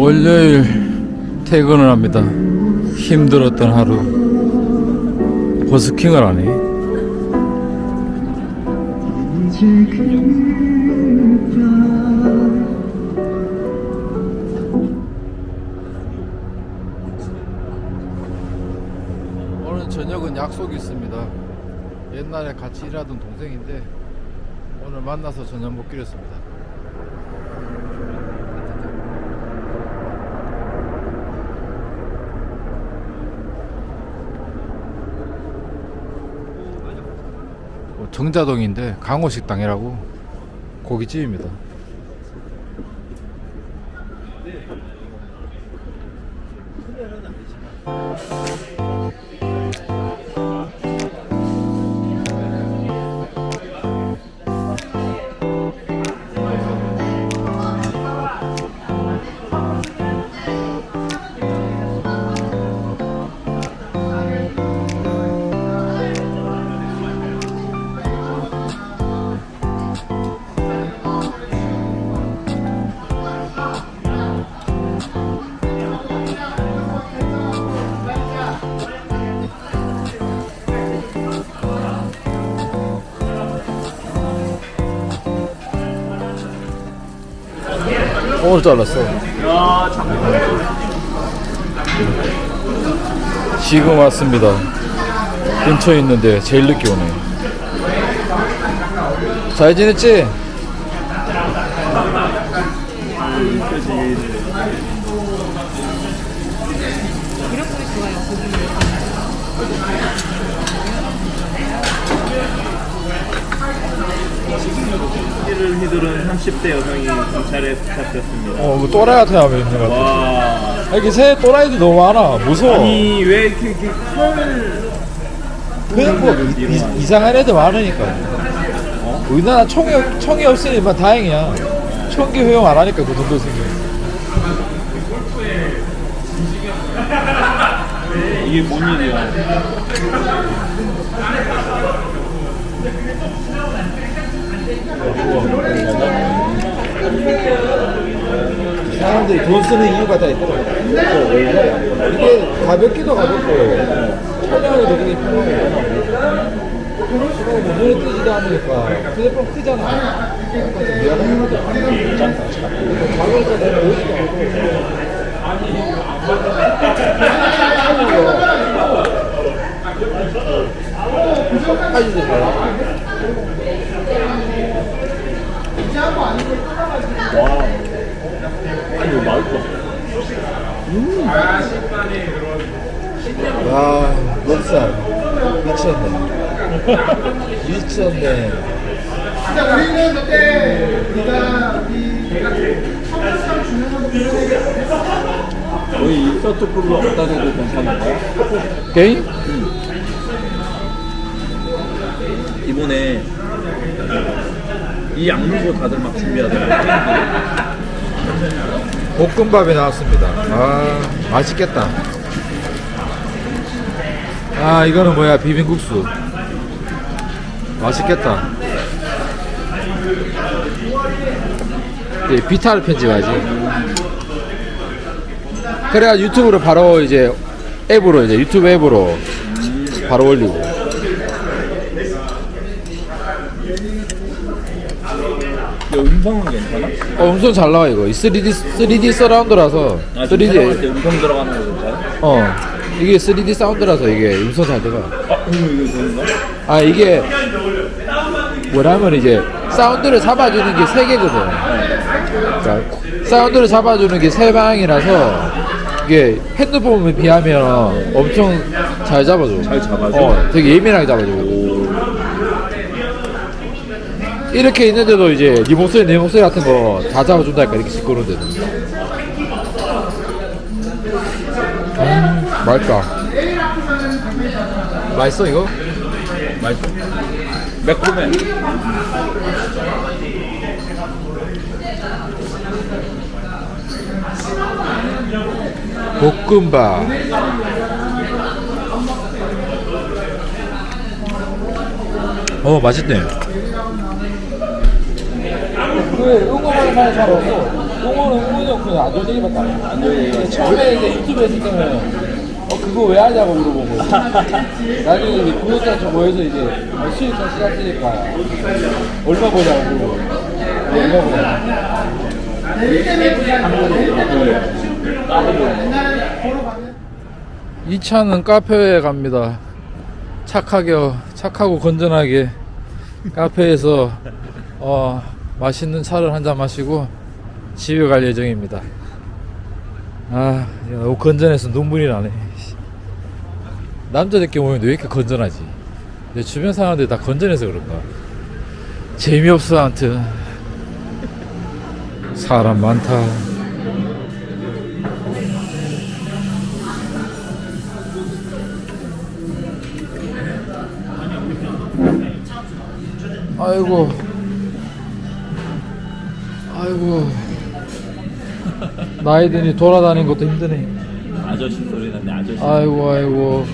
월요일 퇴근을 합니다. 힘들었던 하루. 버스킹을 하네. 오늘 저녁은 약속이 있습니다. 옛날에 같이 일하던 동생인데 오늘 만나서 저녁 먹기로 했습니다. 정자동인데 강호식당이라고 고깃집입니다. 오늘 잘랐어. 지금 왔습니다. 근처에 있는데 제일 늦게 오네. 잘 지냈지? 를 휘두른 30대 여성이 경찰에 붙잡혔습니다. 어, 뭐 또라이 하면 있는 것 같아. 와. 아, 이게 새 또라이들 너무 많아. 무서워. 아니 왜 이렇게, 이렇게 칼 그냥 뭐 이, 이- 이상한 애들 많으니까. 우리나라 총이, 없- 총이 없으니까 다행이야. 총기 허용 안 하니까 그 정도 생겨. 이게 뭔 일이야? 사람들이 돈 쓰는 이유가 다 있더라고. 이게 가볍기도 가볍고 촬영에도 되게 편하고 뭐 눈에 뜨지도 않으니까 휴대폰 크잖아. 미안한 것도 괜찮다. 자기가 내가 보지도 않고 사이 와. 이거 맛있다. 와, 목살 미쳤네. 미쳤네. 우리는 그때 네가 이 거의 인서트급으로 갖다 대도 괜찮은 거야? 게임? 이번에 이 양육을 다들 막 준비하더라고. 볶음밥이 나왔습니다. 아, 맛있겠다. 아, 이거는 뭐야? 비빔국수. 맛있겠다. 이 비타를 편집하지. 그래야 유튜브로 바로 이제 앱으로 이제 유튜브 앱으로 바로 올리고. 야, 음성은 괜찮아? 어, 음성 잘 나와 이거. 이 3D 3D 서라운드라서 아, 지금 3D 촬영할 때 음성 들어가는 거 괜찮아? 어 이게 3D 사운드라서 이게 음성 잘 들어가. 아, 그럼 이거 되는가? 아 이게 뭐라면 이제 사운드를 잡아주는 게 세 개거든. 그러니까 사운드를 잡아주는 게 세 방이라서 이게 핸드폰에 비하면 엄청 잘 잡아줘. 잘 잡아줘? 어, 되게 예민하게 잡아줘. 이렇게 있는데도 이제 네 목소리 내 목소리 같은 거 다 잡아준다니까 이렇게 시끄러운데도. 음, 맛있다. 맛있어 이거? 맛있어. 매콤해. 볶음밥. 어 맛있네. 그 응어만 사는 잘 없어. 응어는 응어 저는 안 좋은 얘기밖에 안 해요. 안 좋은 얘기. 처음에 이제 유튜브 했을 때는 어 그거 왜 하냐고 물어보고 나중에 이제 구독자 좀 모여서 이제 어, 수익성 시작되니까 얼마 보냐고 물어보고 얼마 보냐고 이 차는 카페에 갑니다. 착하게 착하고 건전하게 카페에서 어, 맛있는 차를 한 잔 마시고 집에 갈 예정입니다. 아, 야, 너무 건전해서 눈물이 나네. 남자들끼리 모이는데 왜 이렇게 건전하지? 내 주변 사람들 다 건전해서 그런가? 재미없어, 아무튼. 사람 많다. 아이고. 아이고. 나이 드니 돌아다니는 것도 힘드네. 아저씨 소리 나네 아저씨. 아이고 아이고.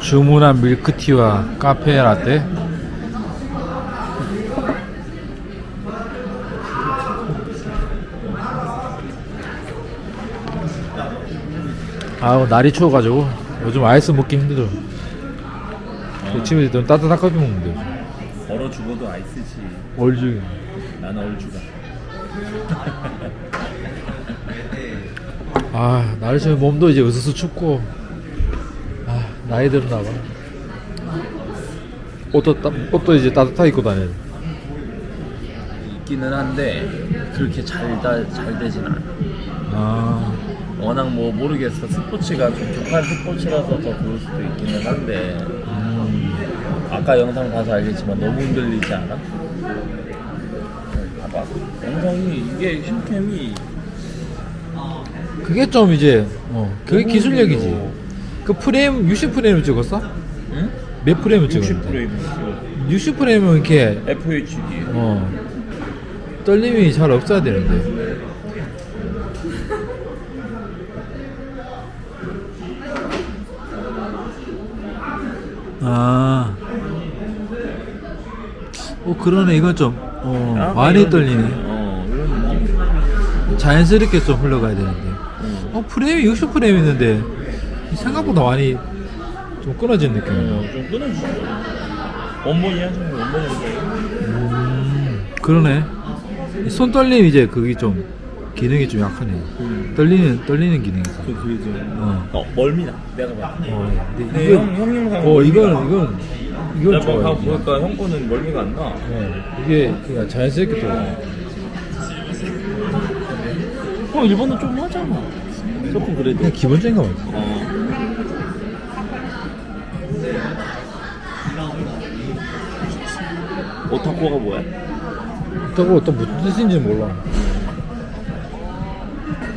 주문한 밀크티와 카페 라떼? 아우 날이 추워가지고 요즘 아이스 먹기 힘들어. 집에 있던 따뜻한 커피 먹는데 얼어 죽어도 아이스지. 얼죽이 나는 얼죽아 아 추면 몸도 이제 으스스 춥고 아 나이 들었나 봐. 옷도 따, 옷도 이제 따뜻하게 입고 돼. 있기는 한데 그렇게 잘, 다, 잘 되진 않아. 아, 워낙 뭐 모르겠어. 스포츠가 좀 격한 스포츠라서 더 그럴 수도 있기는 한데. 음, 아까 영상 봐서 알겠지만 너무 흔들리지 않아? 봐봐 영상이 이게 힘캠이 그게 좀 이제 어 그게 기술력이지 그 프레임 60 프레임을 찍었어? 응? 몇 프레임을 60 찍었는데? 프레임 60 프레임은 이렇게 FHD 어 떨림이 잘 없어야 되는데 아, 어 그러네 이건 좀 어, 아, 많이 이런 떨리네. 느낌. 어 이런 느낌 자연스럽게 좀 흘러가야 되는데. 응. 어 프레임이 60 프레임 있는데 생각보다 많이 좀 끊어진 느낌이야. 어, 좀 끊어지죠 원본이 하죠 원본이 음, 그러네. 이손 떨림 이제 그게 좀 기능이 좀 약하네. 음. 떨리는 떨리는 기능이 있어. 그 그게 좀 어. 어, 멀미나 내가 봐 어, 근데 네, 이건- 형, 형 영상 어 이건 이건 이건 내가 좋아요. 봐 보니까 형 거는 멀미가 안 나. 어, 이게 그냥 자연스럽게 또. 어 일본은 좀 하잖아. 조금 그래도. 그냥 기본적인 거 같아. 어. 오타쿠가 뭐야? 그렇다고 또 무슨 뜻인지 몰라.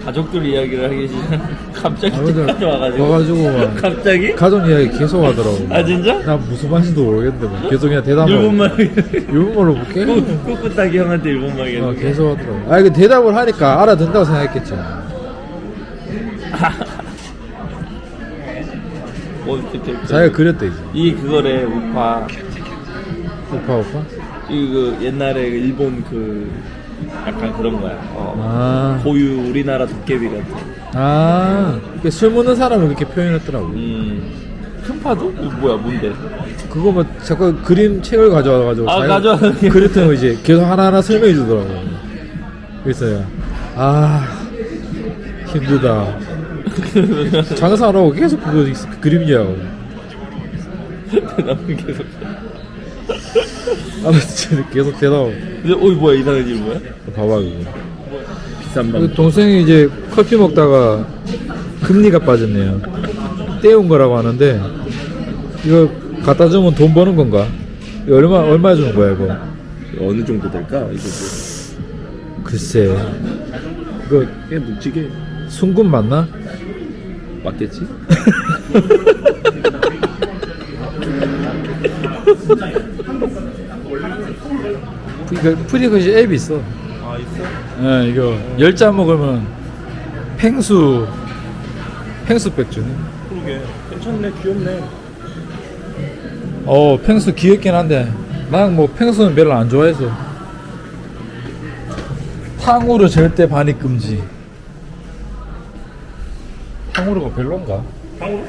가족들 이야기를 하기 전에 갑자기 아무튼 집까지 와가지고. 와가지고 막 갑자기? 가족 이야기 계속 하더라고. 아 진짜? 나 무슨 말인지도 모르겠는데 막 계속 그냥 대답을. 일본말. 일본말로 뭐 계속. 꿋꿋하게 형한테 일본말 어, 계속. 계속 하더라고. 아, 이거 대답을 하니까 알아듣는다고 생각했겠지. 뭐 이렇게 자기가 그렸대, 이제. 이 그거래 우파. 오빠, 오빠? 이그 옛날에 그 일본 그 약간 그런 거야. 어. 아. 고유 우리나라 도깨비 같은. 아, 이게 술 먹는 사람을 그렇게 표현했더라고. 음. 큰파도? 이거 뭐야 뭔데? 그거 뭐 자꾸 그림 책을 가져와가지고. 아, 가져와. 그랬던 거 이제 계속 하나하나 설명해 주더라고. 그래서요. 아, 힘들다. 장사하라고 계속 그거 있- 그 그림 이야기하고. 나는 계속. 아, 진짜 계속 대답하고. 근데 어이 뭐야 이상한 일 뭐야? 봐봐, 그거. 비싼 그 동생이 이제 커피 먹다가 금리가 빠졌네요. 떼운 거라고 하는데 이거 갖다 주면 돈 버는 건가? 이거 얼마 얼마 주는 거야 이거? 어느 정도 될까? 이거 글쎄 이거 꽤 묵직해. 순금 맞나? 맞겠지? 이거 프리그시 앱이 있어. 아 있어? 예, 이거 열 잔 먹으면 팽수 팽수 백 주네. 그러게 괜찮네 귀엽네. 어 팽수 귀엽긴 한데 난 뭐 팽수는 별로 안 좋아해서 탕후루 절대 반입 금지. 탕후루가 별론가? 탕후루?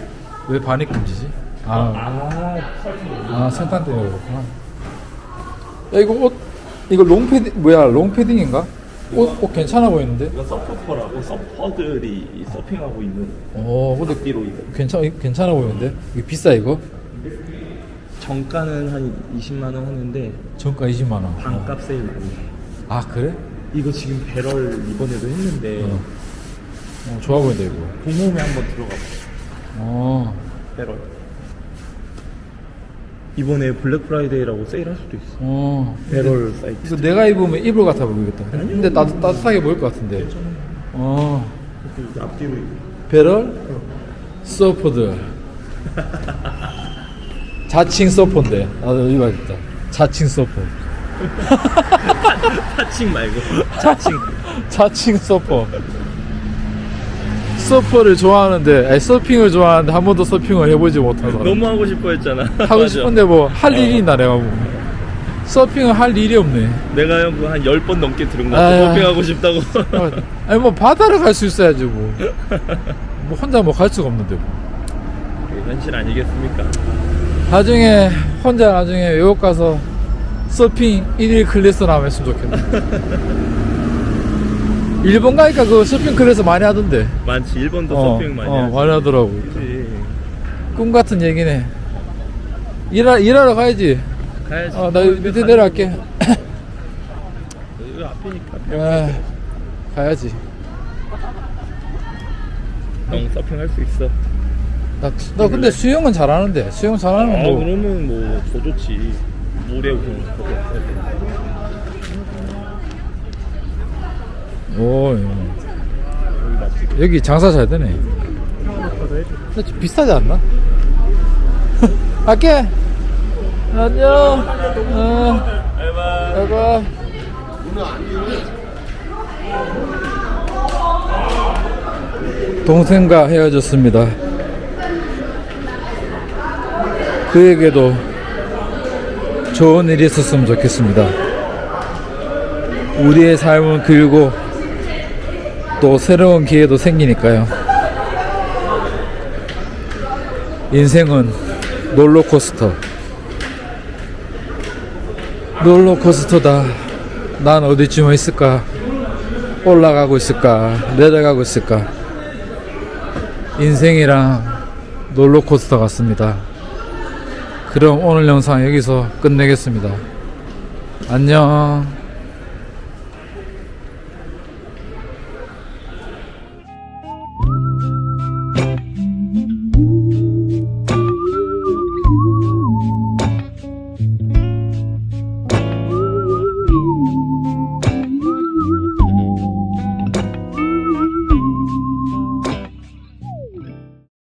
왜 반입 금지지? 아, 아, 아 생탄 때문에 그렇구나. 야 이거 옷 이거 롱패딩 뭐야 롱패딩인가? 옷, 옷 괜찮아 보이는데? 이건 서퍼퍼라고 서퍼들이 서핑하고 있는 어 근데 앞뒤로 이거. 괜찮 괜찮아 보이는데? 이거 비싸 이거? 정가는 한 20만 원 하는데 정가 20만 원. 반값 세일 많이 해. 아 그래? 이거 지금 배럴 이번에도 했는데 어. 어, 좋아 보인다 이거. 공홈에 한번 들어가 봐. 어. 배럴. 이번에 블랙 프라이데이라고 세일할 수도 있어. 어. 배럴 사이트. 이거 내가 입으면 이불 같아 보이겠다. 근데 따, 따뜻하게 보일 것 같은데. 어. 이렇게 앞뒤로 이거. 배럴 서퍼들. 자칭 서퍼인데. 나도 입어야겠다. 자칭 서퍼. 타칭 말고 타칭. 자칭 서퍼. 서퍼를 좋아하는데, 아니, 서핑을 좋아하는데 한 번도 서핑을 해보지 못한 사람. 너무 하고 싶어 했잖아. 하고 맞아. 싶은데 뭐 할 일이 있나 내가 보면. 서핑을 할 일이 없네. 내가 형한 10번 넘게 들은 거 아유. 같아. 서핑하고 싶다고. 아, 아니 뭐 바다를 갈 수 있어야지 뭐. 뭐 혼자 뭐 갈 수가 없는데 뭐. 현실 아니겠습니까? 나중에 혼자 나중에 외국 가서 서핑 1일 클래스나 하면 했으면 좋겠네. 일본 가니까 그 서핑 클래스 많이 하던데. 많지. 일본도 어, 서핑 많이 어, 하지. 많이 하더라고. 그치. 꿈 같은 얘기네. 일하, 일하러 가야지. 가야지. 어, 나 밑에 내려갈게. 여기 앞이니까. 아, 가야지. 형 서핑 할 수 있어. 나, 나 근데 수영은 잘하는데. 수영 잘하는 아건 뭐. 그러면 뭐 더 좋지. 물에 그냥 거기 없어야 돼. 오, 예. 여기 장사 잘 되네. 좀 비싸지 않나? 갈게. 안녕. 어, 바이바이. 동생과 헤어졌습니다. 그에게도 좋은 일이 있었으면 좋겠습니다. 우리의 삶은 길고 또 새로운 기회도 생기니까요. 인생은 롤러코스터. 롤러코스터다. 난 어디쯤에 있을까? 올라가고 있을까? 내려가고 있을까? 인생이랑 롤러코스터 같습니다. 그럼 오늘 영상 여기서 끝내겠습니다. 안녕.